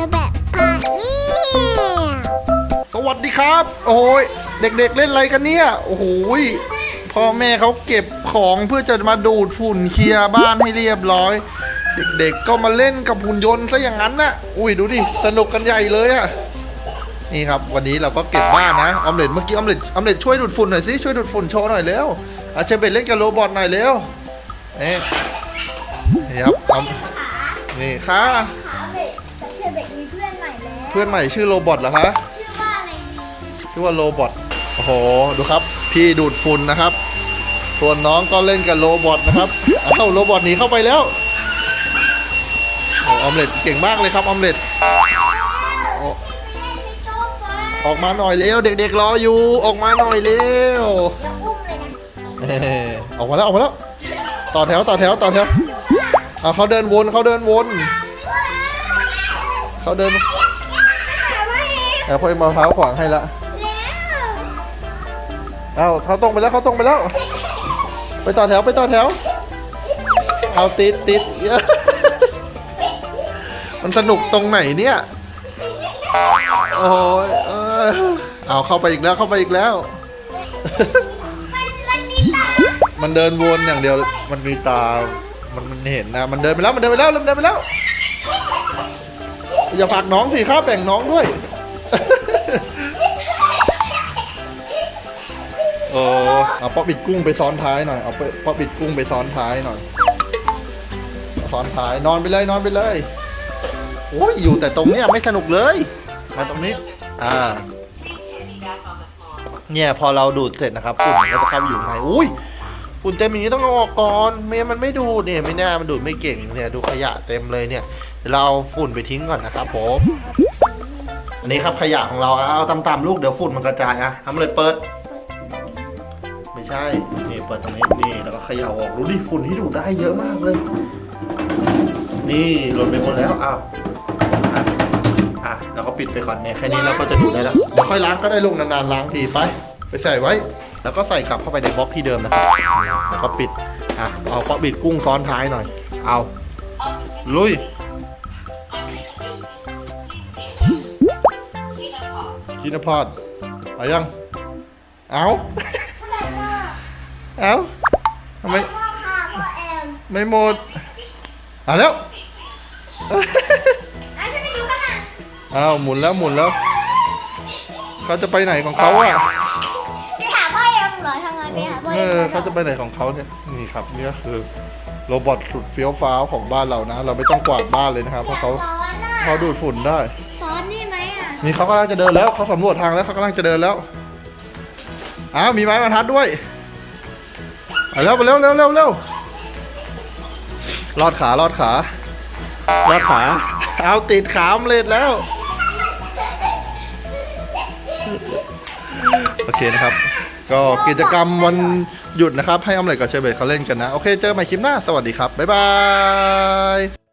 จะแบบอะเนี่สวัสดีครับ โอ้ยเด็กๆเล่นอะไรกันเนี่ย โอ้โหยพ่อแม่เขาเก็บของเพื่อจะมาดูดฝุ่นเคลียร์บ้านให้เรียบร้อย เด็กๆก็มาเล่นกับหุ่นยนต์ซะอย่างนั้นน่ะอุ้ยดูดิสนุกกันใหญ่เลยอะนี่ครับวันนี้เราก็เก็บบ้านนะออมเล็ตเมื่อกี้ออมเล็ตออมเล็ตช่วยดูดฝุ่นหน่อยสิช่วยดูดฝุ่นโชว์หน่อยเร็วอาเชเบตเล่นกับโรบอทหน่อยเร็วนี่ครับนี่ค่ะ เพื่อนใหม่ชื่อโรบอทเหรอคะชื่อว่าอะไรดีชื่อว่าโรบอทโอ้โหดูครับ พี่ดูดฝุ่นนะครับส่วนน้องก็เล่นกับโรบอทนะครับเอ้าโรบอทหนีเข้าไปแล้วโอ้ออมเล็ตเก่งมากเลยครับออมเล็ตโอ้มีโต๊ะไฟออกมาหน่อยเร็วเด็กๆรออยู่ออกมาหน่อยเร็วเดี๋ยวอุ้มเลยนะเอ้ยออกมาแล้วออกมาแล้วต่อแถวต่อแถวต่อแถวเอาเขาเดินวนเขาเดินวนเขาเดินไม่ แต่พ่อเอ็มมะพร้าวขวางให้ละแล้วเอาเขาตรงไปแล้วเขาตรงไปแล้ว ไปต่อแถวไปต่อแถว เอาติดติดเยอะมันสนุกตรงไหนเนี่ย โอ้ยเออเอาเข้าไปอีกแล้วเข้าไปอีกแล้วมันมันมีตามันเดินวนอย่างเดียว มันมีตา มันมันเห็นนะ มันเดินไปแล้วมันเดินไปแล้วมันเดินไปแล้ว อย่าผลักน้องสิข้าแบ่งน้องด้วย โอ้เอาป๊อปิดกุ้งไปซ้อนท้ายหน่อย เอาป๊อปิดกุ้งไปซ้อนท้ายหน่อย ซ้อนท้ายนอนไปเลยนอนไปเลย โอ้ยอยู่แต่ตรงเนี้ยไม่สนุกเลย มาตรงนี้ อ่า เนี่ยพอเราดูดเสร็จนะครับฝุ่นก็จะเข้าไปอยู่ในอุ้ยฝุ่นเต็มอย่างนี้ต้องเอาออกก่อนไม่มันไม่ดูดเนี่ยไม่น่ามันดูดไม่เก่งเนี่ยดูขยะเต็มเลยเนี่ยเดี๋ยวเราเอาฝุ่นไปทิ้งก่อนนะครับผม อันนี้ครับขยะของเราเอาตามๆลูกเดี๋ยวฝุ่นมันกระจายอะทำเลยเปิด ไม่ใช่ นี่เปิดตรงนี้นี่แล้วก็ขย่าออกรู้ดิฝุ่นที่ดูได้เยอะมากเลย นี่หล่นไปหมดแล้วอ้าวอะอะเราก็ปิดไปก่อนเนี่ยแค่นี้เราก็จะดูได้แล้วเดี๋ยวค่อยล้างก็ได้ลูกนานๆล้างทีไป ไปใส่ไว้ แล้วก็ใส่กลับเข้าไปในบล็อกที่เดิมนะครับแล้วก็ปิดอะเอาป๊อปบิดกุ้งซ้อนท้ายหน่อย เอาลุย ชินพอดไปยัง เอาเอาทำไมพ่อค่ะพ่อแอมไม่หมดอะแล้วอะฉันไปดูข้างหลังอ้าวหมุนแล้วหมุนแล้ว เขาจะไปไหนของเขาอะจะถามพ่อแอมเหรอทำไมไปหาพ่อเอแออมเขาจะไปไหนของเขาเนี่ยนี่ครับนี่ก็คือโรบอทสุดเฟี้ยวฟ้าวของบ้านเรานะ เราไม่ต้องกวาดบ้านเลยนะครับเพราะเขาซ้อนอะเขาดูดฝุ่นได้ซ้อ นนี่ไหมอะนี่เขากำลังจะเดินแล้วเขาสำรวจทางแล้วเขากำลังจะเดินแล้วอ้าวมีไม้บรรทัดด้วยไปเร็วไปเร็วเร็วเร็วเร็วลอดขาลอดขาลอดขาเอาติดขามเลดแล้ว โอเคนะครับ ก็กิจกรรมวันหยุดนะครับ ให้ออมเล็ตกับเชอร์เบตเขาเล่นกันนะ โอเค เจอกันใหม่คลิปหน้า สวัสดีครับ บ๊ายบาย